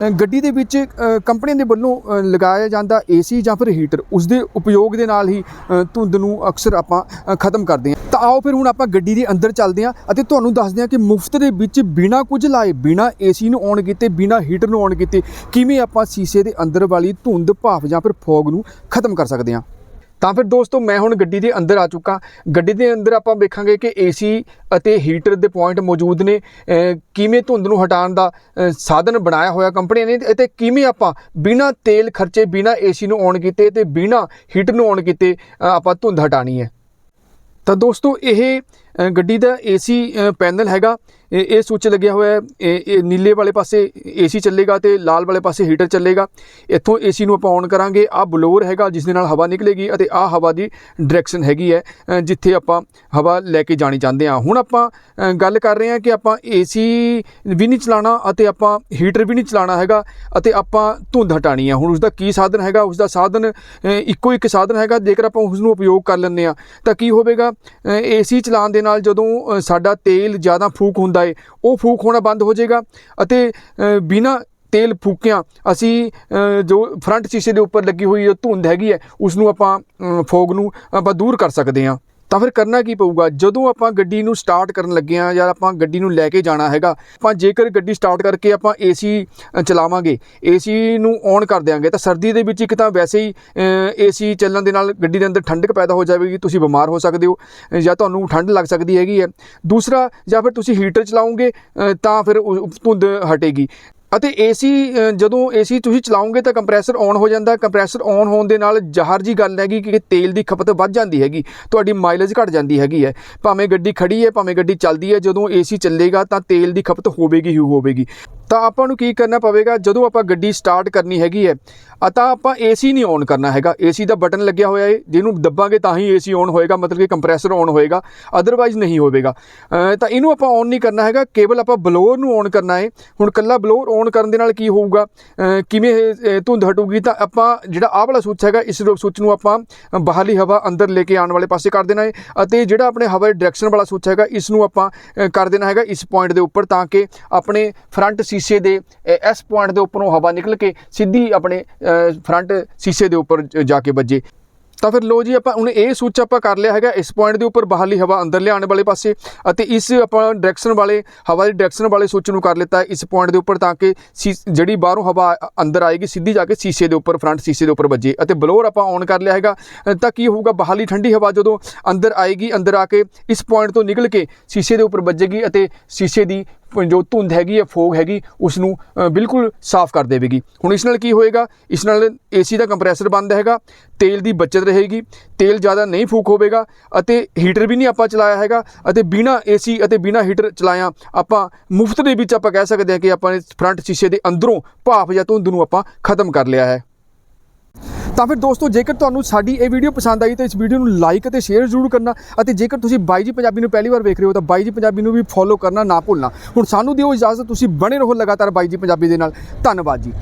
ਗੱਡੀ ਦੇ ਵਿੱਚ ਅ, ਕੰਪਨੀ ਦੇ ਵੱਲੋਂ ਲਗਾਇਆ ਜਾਂਦਾ ਏਸੀ ਜਾਂ ਫਿਰ ਹੀਟਰ। ਉਸ ਦੇ ਉਪਯੋਗ ਦੇ ਨਾਲ ਹੀ ਧੁੰਦ ਨੂੰ ਅਕਸਰ ਆਪਾਂ ਖਤਮ ਕਰਦੇ ਹਾਂ। ਤਾਂ ਆਓ ਫਿਰ ਹੁਣ ਆਪਾਂ ਗੱਡੀ ਦੇ ਅੰਦਰ ਚੱਲਦੇ ਹਾਂ ਅਤੇ ਤੁਹਾਨੂੰ ਦੱਸਦੇ ਹਾਂ ਕਿ ਮੁਫਤ ਦੇ ਵਿੱਚ ਬਿਨਾ ਕੁਝ ਲਾਏ ਬਿਨਾ ਏਸੀ ਨੂੰ ਔਨ ਕੀਤੇ ਬਿਨਾ ਹੀਟਰ ਨੂੰ ਔਨ ਕੀਤੇ ਕਿਵੇਂ ਆਪਾਂ ਸ਼ੀਸ਼ੇ ਦੇ ਅੰਦਰ ਵਾਲੀ ਧੁੰਦ ਭਾਫ ਜਾਂ ਫਿਰ ਫੌਗ ਨੂੰ ਖਤਮ ਕਰ ਸਕਦੇ ਹਾਂ। ਤਾਂ ਫਿਰ ਦੋਸਤੋ, ਮੈਂ ਹੁਣ ਗੱਡੀ ਦੇ ਅੰਦਰ ਆ ਚੁੱਕਾ। ਗੱਡੀ ਦੇ ਅੰਦਰ ਆਪਾਂ ਵੇਖਾਂਗੇ ਕਿ ਏਸੀ ਅਤੇ ਹੀਟਰ ਦੇ ਪੁਆਇੰਟ ਮੌਜੂਦ ਨੇ। ਕਿਵੇਂ ਧੁੰਦ ਨੂੰ ਹਟਾਉਣ ਦਾ ਸਾਧਨ ਬਣਾਇਆ ਹੋਇਆ ਕੰਪਨੀ ਨੇ ਅਤੇ ਕਿਵੇਂ ਆਪਾਂ ਬਿਨਾ ਤੇਲ ਖਰਚੇ, ਬਿਨਾ ਏਸੀ ਨੂੰ ਔਨ ਕੀਤੇ ਤੇ ਬਿਨਾ ਹੀਟਰ ਨੂੰ ਔਨ ਕੀਤੇ ਆਪਾਂ ਧੁੰਦ ਹਟਾਣੀ ਹੈ। ਤਾਂ ਦੋਸਤੋ, ਇਹ ਗੱਡੀ ਦਾ ਏਸੀ ਪੈਨਲ ਹੈਗਾ। ਇਹ ਇਹ ਸੁੱਚ ਲੱਗਿਆ ਹੋਇਆ ਹੈ। ਇਹ ਨੀਲੇ ਵਾਲੇ ਪਾਸੇ ਏਸੀ ਚੱਲੇਗਾ ਤੇ ਲਾਲ ਵਾਲੇ ਪਾਸੇ ਹੀਟਰ ਚੱਲੇਗਾ। ਇੱਥੋਂ ਏਸੀ ਨੂੰ ਆਪਾਂ ਔਨ ਕਰਾਂਗੇ। ਆਹ ਬਲੋਰ ਹੈਗਾ ਜਿਸ ਦੇ ਨਾਲ ਹਵਾ ਨਿਕਲੇਗੀ ਅਤੇ ਆਹ ਹਵਾ ਦੀ ਡਾਇਰੈਕਸ਼ਨ ਹੈਗੀ ਹੈ ਜਿੱਥੇ ਆਪਾਂ ਹਵਾ ਲੈ ਕੇ ਜਾਣੀ ਚਾਹੁੰਦੇ ਹਾਂ। ਹੁਣ ਆਪਾਂ ਗੱਲ ਕਰ ਰਹੇ ਹਾਂ ਕਿ ਆਪਾਂ ਏਸੀ ਵੀ ਨਹੀਂ ਚਲਾਉਣਾ ਅਤੇ ਆਪਾਂ ਹੀਟਰ ਵੀ ਨਹੀਂ ਚਲਾਉਣਾ ਹੈਗਾ ਅਤੇ ਆਪਾਂ ਧੁੰਦ ਹਟਾਣੀ ਹੈ। ਹੁਣ ਉਸ ਦਾ ਕੀ ਸਾਧਨ ਹੈਗਾ? ਉਸ ਦਾ ਸਾਧਨ ਇੱਕੋ ਇੱਕ ਸਾਧਨ ਹੈਗਾ। ਜੇਕਰ ਆਪਾਂ ਉਸ ਨੂੰ ਉਪਯੋਗ ਕਰ ਲੈਂਦੇ ਆ ਤਾਂ ਕੀ ਹੋਵੇਗਾ? ਏਸੀ ਚਲਾਉਣ ਦੇ ਨਾਲ ਜਦੋਂ ਸਾਡਾ ਤੇਲ ਜ਼ਿਆਦਾ ਫੂਕ ਹੁੰਦਾ ਏ, ਉਹ ਫੂਕ ਹੋਣਾ ਬੰਦ ਹੋ ਜਾਏਗਾ ਅਤੇ ਬਿਨਾ ਤੇਲ ਫੂਕਿਆਂ ਅਸੀਂ ਜੋ ਫਰੰਟ ਸ਼ੀਸ਼ੇ ਦੇ ਉੱਪਰ ਲੱਗੀ ਹੋਈ ਜੋ ਧੁੰਦ ਹੈਗੀ ਹੈ ਉਸ ਨੂੰ ਆਪਾਂ ਫੋਗ ਨੂੰ ਆਪਾਂ ਦੂਰ ਕਰ ਸਕਦੇ ਹਾਂ। ਤਾਂ ਫਿਰ ਕਰਨਾ ਕੀ ਪਊਗਾ? ਜਦੋਂ ਆਪਾਂ ਗੱਡੀ ਨੂੰ ਸਟਾਰਟ ਕਰਨ ਲੱਗੇ ਆ ਜਾਂ ਆਪਾਂ ਗੱਡੀ ਨੂੰ ਲੈ ਕੇ ਜਾਣਾ ਹੈਗਾ, ਆਪਾਂ ਜੇਕਰ ਗੱਡੀ ਸਟਾਰਟ ਕਰਕੇ ਆਪਾਂ ਏਸੀ ਚਲਾਵਾਂਗੇ ਏਸੀ ਨੂੰ ਔਨ ਕਰ ਦਿਆਂਗੇ, ਤਾਂ ਸਰਦੀ ਦੇ ਵਿੱਚ ਇੱਕ ਤਾਂ ਵੈਸੇ ਹੀ ਏਸੀ ਚੱਲਣ ਦੇ ਨਾਲ ਗੱਡੀ ਦੇ ਅੰਦਰ ਠੰਡਕ ਪੈਦਾ ਹੋ ਜਾਵੇਗੀ, ਤੁਸੀਂ ਬਿਮਾਰ ਹੋ ਸਕਦੇ ਹੋ ਜਾਂ ਤੁਹਾਨੂੰ ਠੰਡ ਲੱਗ ਸਕਦੀ ਹੈਗੀ ਹੈ। ਦੂਸਰਾ, ਜਾਂ ਫਿਰ ਤੁਸੀਂ ਹੀਟਰ ਚਲਾਉਂਗੇ ਤਾਂ ਫਿਰ ਉਹ ਧੁੰਦ ਹਟੇਗੀ। ਅਤੇ ਏਸੀ ਜਦੋਂ ਏਸੀ ਤੁਸੀਂ ਚਲਾਉਂਗੇ ਤਾਂ ਕੰਪਰੈਸਰ ਔਨ ਹੋ ਜਾਂਦਾ। ਕੰਪਰੈਸਰ ਔਨ ਹੋਣ ਦੇ ਨਾਲ ਜ਼ਾਹਰ ਜੀ ਗੱਲ ਹੈਗੀ ਕਿ ਤੇਲ ਦੀ ਖਪਤ ਵੱਧ ਜਾਂਦੀ ਹੈਗੀ, ਤੁਹਾਡੀ ਮਾਈਲੇਜ ਘਟ ਜਾਂਦੀ ਹੈਗੀ ਹੈ। ਭਾਵੇਂ ਗੱਡੀ ਖੜੀ ਹੈ, ਭਾਵੇਂ ਗੱਡੀ ਚੱਲਦੀ ਹੈ, ਜਦੋਂ ਏਸੀ ਚੱਲੇਗਾ ਤਾਂ ਤੇਲ ਦੀ ਖਪਤ ਹੋਵੇਗੀ ਹੀ ਹੋਵੇਗੀ। ਤਾਂ ਆਪਾਂ ਨੂੰ ਕੀ ਕਰਨਾ ਪਵੇਗਾ? ਜਦੋਂ ਆਪਾਂ ਗੱਡੀ ਸਟਾਰਟ ਕਰਨੀ ਹੈਗੀ ਹੈ ਤਾਂ ਆਪਾਂ ਏਸੀ ਨਹੀਂ ਔਨ ਕਰਨਾ ਹੈਗਾ। ਏਸੀ ਦਾ ਬਟਨ ਲੱਗਿਆ ਹੋਇਆ ਹੈ, ਜਿਹਨੂੰ ਦੱਬਾਂਗੇ ਤਾਂ ਹੀ ਏਸੀ ਔਨ ਹੋਏਗਾ, ਮਤਲਬ ਕਿ ਕੰਪਰੈਸਰ ਔਨ ਹੋਏਗਾ ਅਦਰਵਾਈਜ਼ ਨਹੀਂ ਹੋਵੇਗਾ। ਤਾਂ ਇਹਨੂੰ ਆਪਾਂ ਔਨ ਨਹੀਂ ਕਰਨਾ ਹੈਗਾ, ਕੇਵਲ ਆਪਾਂ ਬਲੋਰ ਨੂੰ ਔਨ ਕਰਨਾ ਹੈ। ਹੁਣ ਕੱਲਾ ਬਲੋਰ ਔਨ ਕਰਨ ਦੇ ਨਾਲ ਕੀ ਹੋਊਗਾ? ਕਿਵੇਂ ਧੁੰਦ ਹਟੂਗੀ? ਤਾਂ ਆਪਾਂ ਜਿਹੜਾ ਆਹ ਵਾਲਾ ਸੁੱਚ ਹੈਗਾ, ਇਸ ਸੁੱਚ ਨੂੰ ਆਪਾਂ ਬਾਹਰਲੀ ਹਵਾ ਅੰਦਰ ਲੈ ਕੇ ਆਉਣ ਵਾਲੇ ਪਾਸੇ ਕਰ ਦੇਣਾ ਹੈ। ਅਤੇ ਜਿਹੜਾ ਆਪਣੇ ਹਵਾ ਦੀ ਡਾਇਰੈਕਸ਼ਨ ਵਾਲਾ ਸੁੱਚ ਹੈਗਾ, ਇਸ ਨੂੰ ਆਪਾਂ ਕਰ ਦੇਣਾ ਹੈਗਾ ਇਸ ਪੁਆਇੰਟ ਦੇ ਉੱਪਰ, ਤਾਂ ਕਿ ਆਪਣੇ ਫਰੰਟ ਸੀ ਸ਼ੀਸ਼ੇ ਦੇ ਇਸ ਪੁਆਇੰਟ ਦੇ ਉੱਪਰੋਂ ਹਵਾ ਨਿਕਲ ਕੇ ਸਿੱਧੀ ਆਪਣੇ ਫਰੰਟ ਸ਼ੀਸ਼ੇ ਦੇ ਉੱਪਰ ਜਾ ਕੇ ਵੱਜੇ। ਤਾਂ ਫਿਰ ਲੋ ਜੀ, ਆਪਾਂ ਹੁਣ ਇਹ ਸੁੱਚ ਆਪਾਂ ਕਰ ਲਿਆ ਹੈਗਾ, ਇਸ ਪੁਆਇੰਟ ਦੇ ਉੱਪਰ ਬਾਹਰਲੀ ਹਵਾ ਅੰਦਰ ਲਿਆਉਣ ਵਾਲੇ ਪਾਸੇ ਅਤੇ ਇਸ ਆਪਾਂ ਡਾਇਰੈਕਸ਼ਨ ਵਾਲੇ, ਹਵਾ ਦੀ ਡਾਇਰੈਕਸ਼ਨ ਵਾਲੇ ਸੁੱਚ ਨੂੰ ਕਰ ਲਿੱਤਾ ਇਸ ਪੁਆਇੰਟ ਦੇ ਉੱਪਰ ਤਾਂ ਕਿ ਸ਼ੀ- ਜਿਹੜੀ ਬਾਹਰੋਂ ਹਵਾ ਅੰਦਰ ਆਏਗੀ, ਸਿੱਧੀ ਜਾ ਕੇ ਸ਼ੀਸ਼ੇ ਦੇ ਉੱਪਰ ਫਰੰਟ ਸ਼ੀਸ਼ੇ ਦੇ ਉੱਪਰ ਵੱਜੇ ਅਤੇ ਬਲੋਰ ਆਪਾਂ ਔਨ ਕਰ ਲਿਆ ਹੈਗਾ। ਤਾਂ ਕੀ ਹੋਊਗਾ, ਬਾਹਰਲੀ ਠੰਡੀ ਹਵਾ ਜਦੋਂ ਅੰਦਰ ਆਏਗੀ, ਅੰਦਰ ਆ ਕੇ ਇਸ ਪੁਆਇੰਟ ਤੋਂ ਨਿਕਲ ਕੇ ਸ਼ੀਸ਼ੇ ਦੇ ਉੱਪਰ ਵੱਜੇਗੀ ਅਤੇ ਸ਼ੀਸ਼ੇ ਦੀ ਜੋ ਧੁੰਦ ਹੈਗੀ ਹੈ, ਫੋਗ ਹੈਗੀ ਉਸ ਨੂੰ ਬਿਲਕੁਲ ਸਾਫ਼ ਕਰ ਦੇਵੇਗੀ। ਹੁਣ ਇਸ ਨਾਲ ਕੀ ਹੋਏਗਾ? ਇਸ ਨਾਲ ਏਸੀ ਦਾ ਕੰਪਰੈਸਰ ਬੰਦ ਹੈਗਾ, ਤੇਲ ਦੀ ਬਚਤ ਰਹੇਗੀ, ਤੇਲ ਜ਼ਿਆਦਾ ਨਹੀਂ ਫੂਕ ਹੋਵੇਗਾ ਅਤੇ ਹੀਟਰ ਵੀ ਨਹੀਂ ਆਪਾਂ ਚਲਾਇਆ ਹੈਗਾ ਅਤੇ ਬਿਨਾ ਏਸੀ ਅਤੇ ਬਿਨਾ ਹੀਟਰ ਚਲਾਇਆ ਆਪਾਂ ਮੁਫਤ ਦੇ ਵਿੱਚ ਆਪਾਂ ਕਹਿ ਸਕਦੇ ਹਾਂ ਕਿ ਆਪਾਂ ਨੇ ਫਰੰਟ ਸ਼ੀਸ਼ੇ ਦੇ ਅੰਦਰੋਂ ਭਾਫ ਜਾਂ ਧੁੰਦ ਨੂੰ ਆਪਾਂ ਖਤਮ ਕਰ ਲਿਆ ਹੈ। ਤਾਂ ਫਿਰ ਦੋਸਤੋ, ਜੇਕਰ ਤੁਹਾਨੂੰ ਸਾਡੀ ਇਹ ਵੀਡੀਓ ਪਸੰਦ ਆਈ ਤਾਂ ਇਸ ਵੀਡੀਓ ਨੂੰ ਲਾਈਕ ਅਤੇ ਸ਼ੇਅਰ ਜ਼ਰੂਰ ਕਰਨਾ ਅਤੇ ਜੇਕਰ ਤੁਸੀਂ ਬਾਈ ਜੀ ਪੰਜਾਬੀ ਨੂੰ ਪਹਿਲੀ ਵਾਰ ਵੇਖ ਰਹੇ ਹੋ ਤਾਂ ਬਾਈ ਜੀ ਪੰਜਾਬੀ ਨੂੰ ਵੀ ਫੋਲੋ ਕਰਨਾ ਨਾ ਭੁੱਲਣਾ। ਹੁਣ ਸਾਨੂੰ ਦਿਓ ਇਜਾਜ਼ਤ, ਤੁਸੀਂ ਬਣੇ ਰਹੋ ਲਗਾਤਾਰ ਬਾਈ ਜੀ ਪੰਜਾਬੀ ਦੇ ਨਾਲ। ਧੰਨਵਾਦ ਜੀ।